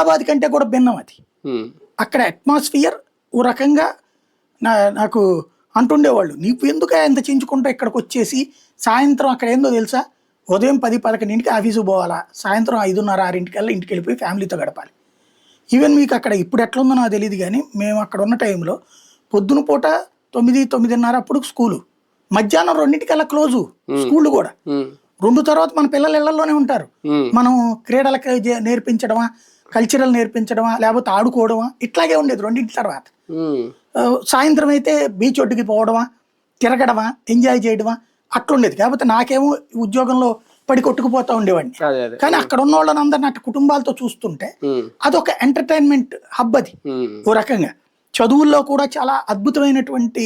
హైదరాబాద్ కంటే కూడా భిన్నం అది. అక్కడ అట్మాస్ఫియర్ ఓ రకంగా నా నాకు అంటుండేవాళ్ళు నీకు ఎందుకు ఎంత చించుకుంటా ఇక్కడికి వచ్చేసి? సాయంత్రం అక్కడ ఏందో తెలుసా? ఉదయం పది పదకొండింటికి ఆఫీసు పోవాలా? సాయంత్రం ఐదున్నర ఆరింటికల్లా ఇంటికి వెళ్ళిపోయి ఫ్యామిలీతో గడపాలి. ఈవెన్ మీకు అక్కడ ఇప్పుడు ఎట్లా ఉందో నాకు తెలియదు కానీ మేము అక్కడ ఉన్న టైంలో పొద్దున పూట తొమ్మిది తొమ్మిదిన్నర అప్పుడు స్కూలు. మధ్యాహ్నం రెండింటికల్లా క్లోజు స్కూళ్ళు కూడా. రెండు తర్వాత మన పిల్లలు ఇళ్ళలోనే ఉంటారు. మనం క్రీడలకు నేర్పించడమా? కల్చరల్ నేర్పించడమా లేకపోతే ఆడుకోవడమా ఇట్లాగే ఉండేది రెండింటి తర్వాత. సాయంత్రం అయితే బీచ్ ఒడ్డుకి పోవడమా తిరగడమా ఎంజాయ్ చేయడమా అట్లుండేది. కాకపోతే నాకేమో ఉద్యోగంలో పడి కొట్టుకుపోతా ఉండేవాడిని. కానీ అక్కడ ఉన్న వాళ్ళని అందరిని అటు కుటుంబాలతో చూస్తుంటే అదొక ఎంటర్టైన్మెంట్ హబ్ అది. ఓ రకంగా. చదువుల్లో కూడా చాలా అద్భుతమైనటువంటి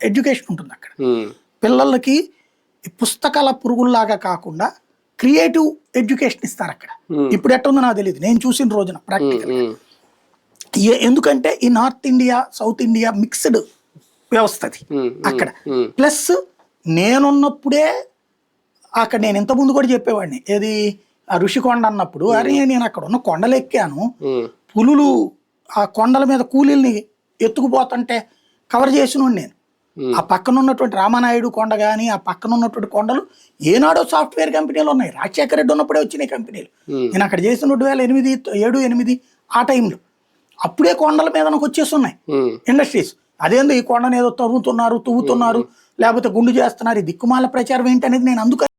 ఎడ్యుకేషన్ ఉంటుంది అక్కడ. పిల్లలకి పుస్తకాల పురుగుల్లాగా కాకుండా క్రియేటివ్ ఎడ్యుకేషన్ ఇస్తారు అక్కడ. ఇప్పుడు ఎట్టుందో నాకు తెలియదు నేను చూసిన రోజున ప్రాక్టికల్ ఎందుకంటే ఈ north India south India mixed వ్యవస్థ అది అక్కడ. ప్లస్ నేనున్నప్పుడే అక్కడ నేను ఇంత ముందు కూడా చెప్పేవాడిని. ఏది? ఆ ఋషికొండ అన్నప్పుడు అరే నేను అక్కడ ఉన్న కొండలు ఎక్కాను. పులులు ఆ కొండల మీద కూలీల్ని ఎత్తుకుపోతుంటే కవర్ చేసిన నేను. ఆ పక్కన ఉన్నటువంటి రామానాయుడు కొండ కానీ ఆ పక్కన ఉన్నటువంటి కొండలు ఏనాడో సాఫ్ట్వేర్ కంపెనీలు ఉన్నాయి. రాజశేఖర రెడ్డి ఉన్నప్పుడే వచ్చినాయి కంపెనీలు. నేను అక్కడ చేసిన రెండు వేల ఎనిమిది ఏడు ఎనిమిది ఆ టైంలో. అప్పుడే కొండల మీద నాకు వచ్చేస్తున్నాయి ఇండస్ట్రీస్. అదేందో ఈ కొండను ఏదో తవ్వుతున్నారు తువ్వుతున్నారు లేకపోతే గుండు చేస్తున్నారు. ఈ దిక్కుమాల ప్రచారం ఏంటి అనేది నేను అందుకు